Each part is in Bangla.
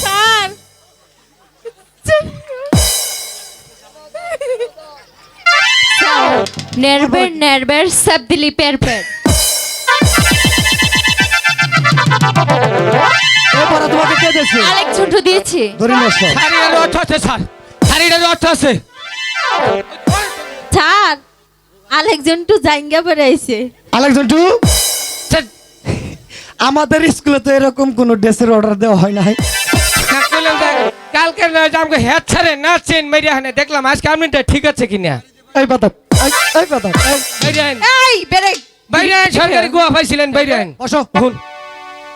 স্যার। নেরবের নেরবের সব দিলি পের পের। এ পড়া তোমাকে কে দিয়েছে? আরেক ছোট দিয়েছি। ধরে নিয়ে এসো। শাড়িটার অর্থ আছে স্যার। শাড়িটার অর্থ আছে। স্যার আরেকজন টু জাইঙ্গা পরে আইছে আলেকজন টু স্যার, আমাদের স্কুলে তো এরকম কোনো ড্রেসের অর্ডার দেওয়া হয় নাই। না কালকে আমাকে হেড ছাড়ে না চেন মেরিয়া হানে দেখলাম আজকে আপনিটা ঠিক আছে কিনা? এই পাতা এই পাতা এই। বেরে বাইরে সরকারি গোয়া পাইছিলেন বাইরে বসো। হুন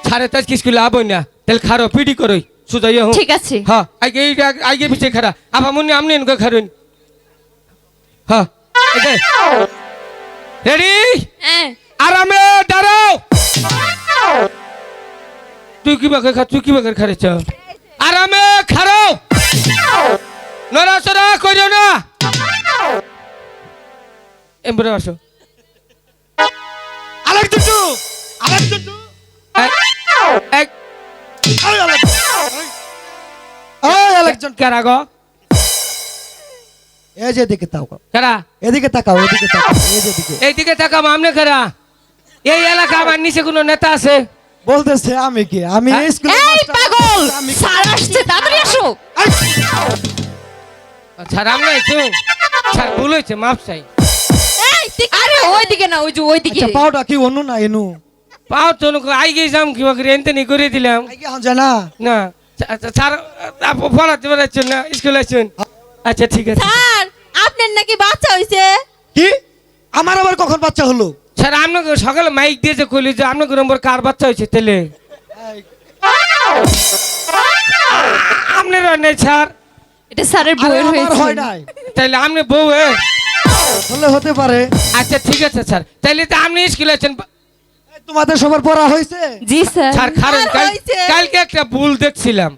ছাড়ে তো আজকে স্কুলে আবই না তাহলে খারো পিডি করই সুদাইয়া হুন ঠিক আছে। হ্যাঁ আগে এই আগে পিছিয়ে খারা। আবা মুনি আমনি এনকে খারুন হ্যাঁ রেডি? হ্যাঁ। আরামে দাঁড়াও। তুই কি বাকে খা তুই কি বাকে খারেছ আরামে খারাও নড়াচড়া করিও না। এমবরে আসো। আলেকজন টু আলেকজন টু এক এক এই আলেকজন কারা গো? এই যে এদিকে তাকাও। কারা? এদিকে তাকাও এদিকে তাকাও এই যে এদিকে। এইদিকে তাকাম আমনে কারা? এই এলাকা আমার নিচে কোনো নেতা আছে? বলতেছে আমি কি? আমি হ্যাঁ? এই স্কুলে এই পাগল! স্যার আসছে তাড়াতাড়ি আসো। স্যার ভুল হয়েছে মাপ চাই। এই ঠিক- আরে ওইদিকে না ওই যে ওইদিকে। আচ্ছা পাউডা কি অনু না এনু? পাও তো আই গিয়ে যাম কিবা করে এনতে নি করে দিলাম। জানা? না স্যার- স্যার আপু পড়াতে পারছেন না স্কুলে আছেন আচ্ছা ঠিক আছে। স্যার আপনার নাকি বাচ্চা হইছে। কি? আমার আবার কখন বাচ্চা হলো? স্যার আপনাকে সকালে মাইক দিয়েছে কইলি যে আপনাকে নম্বর কার বাচ্চা হয়েছে তেলে আপনার নেই স্যার। এটা স্যারের বউয়ের হয় হয়েছে। নাই। তাইলে আপনি বউ? হলে হতে পারে। আচ্ছা ঠিক আছে স্যার। তাইলে তো আপনি স্কুলে আছেন। তোমাদের সবার পড়া হয়েছে? জি স্যার। স্যার কাল- কালকে একটা ভুল দেখছিলাম।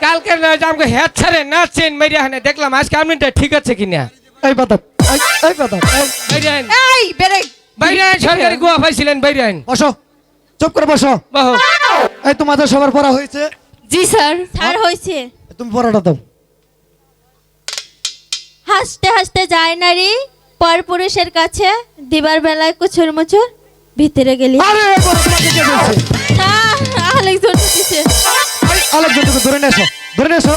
কালকে না আমাকে হেড ছাড়ে না চেন মেরিয়া হানে দেখলাম আজকে আপনিটা ঠিক আছে কিনা। এই পাতা এই, পাতা এই, বেরে বাইরে আইন সরকারি গোয়া পাইছিলেন বাইরে আইন বসো চুপ করে বসো। বাহ। এই তোমাদের সবার পড়া হয়েছে। জি স্যার। স্যার হইছে তুমি পড়াটা দাও। হাসতে হাসতে যায় নারী পর পুরুষের কাছে দিবার বেলায় কুচুর মুচুর ভিতরে গেলি। আরে এ পড়া তোমাকে কে দিয়েছে? আরেকজন দিছে টুকে ধরে নিয়ে এসো ধরে নিয়ে এসো।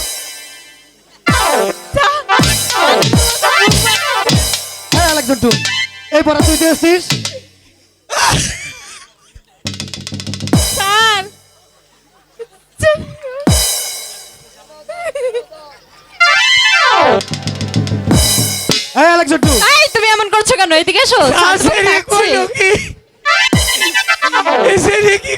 আলেকজন এই পড়া তুই দিয়েছিস? স্যার। এই আলেকজন টু এই তুমি এমন করছ কেন? এদিকে এসো। স্যার। কি? কইলো এই পড়া কি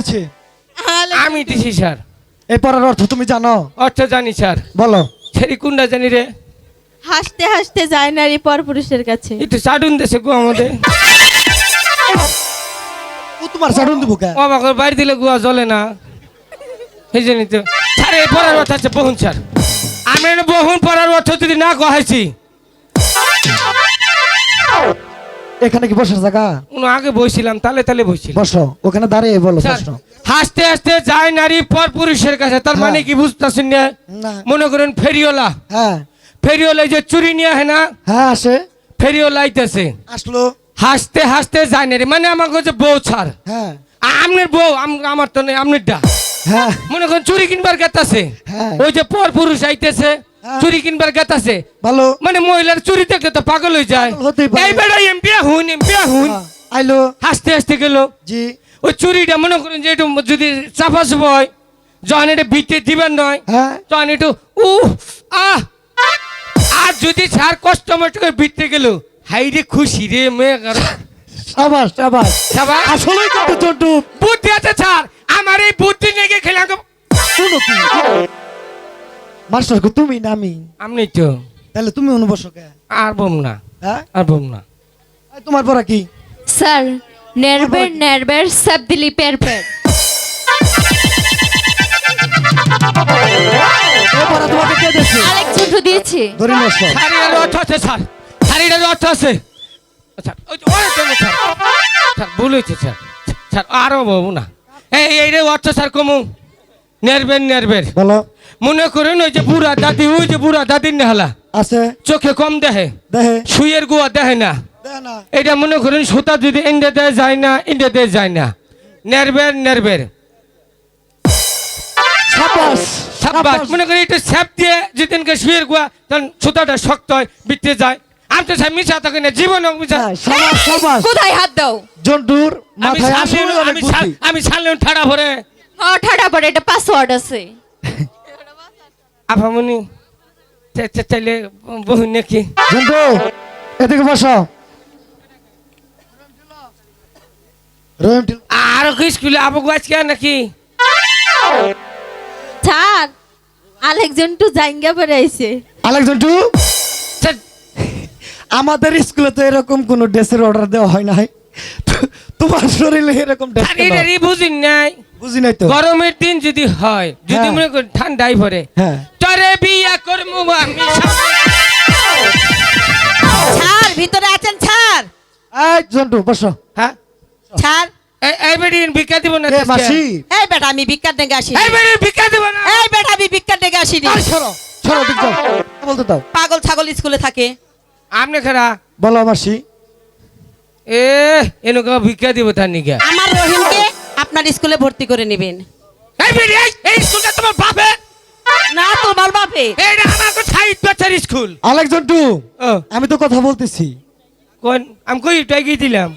কে আমি দিছি স্যার। এই পড়ার অর্থ তুমি জানো? অর্থ জানি স্যার। বলো। সেরি কোনটা জানি রে। হাসতে হাসতে যায় নারী পর পুরুষের কাছে। একটু চাটুন দেশে গো আমাদের। ও তোমার সাডুন দিব কে? আমাকে বাড়ি দিলে গুয়া জ্বলে না। সেই জন্য তো। স্যার এই পড়ার অর্থ আছে বহুন স্যার। আমি বহুন পড়ার অর্থ যদি না কহাইছি এখানে কি বসার জায়গা? উনি আগে বইছিলাম তালে তালে বইছিলাম। বসো ওখানে দাঁড়িয়ে বলো প্রশ্ন হাসতে হাসতে যায় নারী পর পুরুষের কাছে তার মানে হ্যাঁ। কি বুঝতেছেন না? মনে করেন ফেরিওলা হ্যাঁ। ফেরিওলা যে চুরি নিয়ে হয় না হ্যাঁ আসে। ফেরিওলা আইতেছে। আসলো। হাসতে হাসতে যায় নারী মানে আমাকে যে বউ ছাড়। হ্যাঁ। আমনের বউ আম- আমার তো নেই আমনেরটা। হ্যাঁ। মনে করেন চুরি কিনবার গেতাছে। হ্যাঁ। ওই যে পর পুরুষ আইতেছে। চুরি কিনবার গেতাছে ভালো। মানে মহিলার চুরি দেখলে তো পাগল হয়ে যায়। এই বেড়া হুন এমপিয়া হুন। হ্যাঁ, আইলো। হাসতে হাসতে গেল। জি। ওই চুরিটা মনে করেন যে একটু যদি চাপা চাপা হয় যখন এটা দিবেন নয় হ্যাঁ। তখন একটু উ আহ। আর যদি স্যার কষ্ট মষ্ট করে ভিতরে গেল হাই রে খুশি রে মেয়ে সাবাস সাবাস। সবাই আসলেই কিন্তু চন্টু মাস্টার গো তুমি না আমি। আমি তো। তাহলে তুমি অনুবসো কে? আর বম না। হ্যাঁ? আর বম না। তোমার পড়া কি? স্যার নেরবের নেরবের সব দিলি পের পের। পড়া তোমাকে আরেক ঝন্টু দিয়েছে। ধরে আসো শাড়িটার অর্থ আছে স্যার। অর্থ আছে। স্যার ওই স্যার। স্যার ভুল হয়েছে স্যার। স্যার আরও বলব না। এই এই রে অর্থ স্যার কমু। নেরবেন নেরবের বলো। মনে করেন ওই যে বুড়া দাদি ওই যে বুড়া দাদির নেহালা? আছে। চোখে কম দেখে। দেহে সুইয়ের গুয়া দেখে না। দেহে না। এটা মনে করেন সুতা যদি ইন্ডিয়াতে যায় না ইন্ডিয়াতে যায় না। নেরবের নেরবের সাবাস সাব্বাস। মনে করি একটু স্যাপ দিয়ে যেদিনকে শুয়ের গুয়া তখন সুতাটা শক্ত হয় বিটতে যায়। আমি তো স্যার মিশা থাকি না জীবন হ্যাঁ, সাবাস সাবাস কোথায় হাত দাও? জন্টুর আমি মাথায় আমি আমি সামনে ঠাড়া ভরে ঠাডা পড়ে এটা পাসওয়ার্ড আছে। আফামনি চাইলে বহু নাকি? জন্টু এদিকে বসো। আর কি স্কুলে আবু আজকে নাকি? স্যার আরেকজন টু জাইঙ্গা পরে আইছে আলেক জন্টু আমাদের স্কুলে তো এরকম কোনো ড্রেসের অর্ডার দেওয়া হয় নাই। তো- তোমার শরীরে এরকম বুঝি নাই। বুঝি নাই তো? গরমের দিন যদি হয় যদি হ্যাঁ। মনে করেন ঠান্ডাই ভরে হ্যাঁ। তরে বিয়া করমু আমি। ছাড় ভিতরে আছেন ছাড়। এই জন্টু বসো। হ্যাঁ। ছাড়। এই- এই ভিক্ষা দিব না। মাসি। এই বেটা আমি এই ভিক্ষা দিব না। এই বেটা আমি বিজ্ঞান ডেকে আসিনি। এই সরো সরো দিক যাও বলতে দাও পাগল ছাগল স্কুলে থাকে। আপনি খারা। বলো মাসি। এ এনুকা ভিক্ষা দিব তার নিকে। আমার রহিমকে আপনার স্কুলে ভর্তি করে নেবেন। এই এই এই স্কুলটা তোমার বাপে? না তোমার বাপে। এইটা আমাকে সাইড বাচ্চার স্কুল। আলেক ও। আমি তো কথা বলতেছি। কোন? আমি কই টাই গিয়ে দিলাম।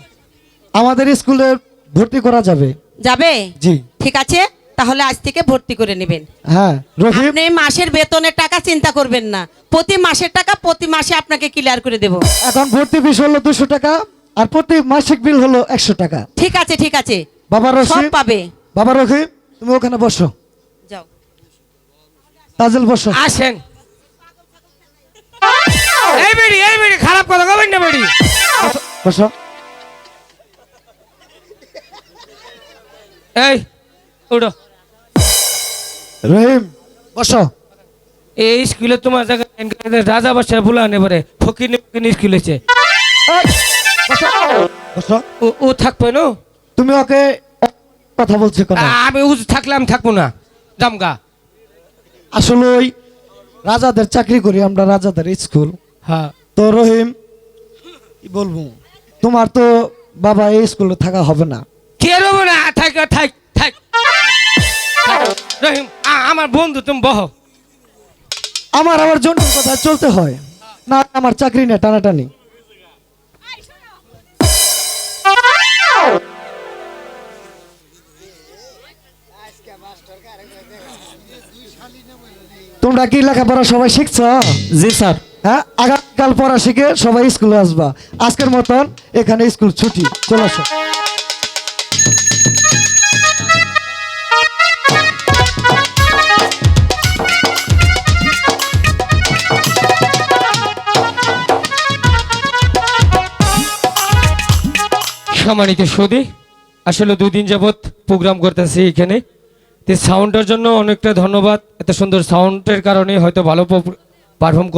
আমাদের স্কুলে ভর্তি করা যাবে। যাবে? জি। ঠিক আছে তাহলে আজ থেকে ভর্তি করে নেবেন। হ্যাঁ রহিম। আপনি মাসের বেতনের টাকা চিন্তা করবেন না। প্রতি মাসের টাকা প্রতি মাসে আপনাকে ক্লিয়ার করে দেব। এখন ভর্তি ফিস হলো দুশো টাকা। আর প্রতি মাসিক বিল হলো একশো টাকা। ঠিক আছে ঠিক আছে। বাবা সব পাবে। বাবা রহিম তুমি ওখানে বসো। যাও। তাজেল বসো। আসেন। এই বেড়ি এই বেড়ি খারাপ কথা না বেড়ি। বসো। এই উঠো। রহিম বসো। এই স্কুলে তোমার জায়গায় রাজা বাসার বুলা নেবারে ফকির ফকির স্কুল হয়েছে। বসো বসো ও ও থাকবে না? তুমি ওকে কথা বলছো কেন? আমি উজ থাকলাম থাকব না। জামগা আসলে ওই রাজাদের চাকরি করি আমরা রাজাদের স্কুল। হ্যাঁ। তো রহিম কি বলব? তোমার তো বাবা এই স্কুলে থাকা হবে না। কে রবো না? থাক থাক থাক। রহিম আমার বন্ধু তুমি বহ। আমার আবার জন্মের কথা চলতে হয়। না আমার চাকরি না টানাটানি। তোমরা কি লেখাপড়া সবাই শিখছ? জি স্যার। হ্যাঁ আগামীকাল পড়া শিখে সবাই স্কুলে আসবা। আজকের মতন এখানে স্কুল ছুটি। চলে আসো। সম্মানিত সৌদি আসলে দুই দিন যাবৎ প্রোগ্রাম করতেছি এখানে। তো সাউন্ডের জন্য অনেকটা ধন্যবাদ। এত সুন্দর সাউন্ডের কারণে হয়তো ভালো পারফর্ম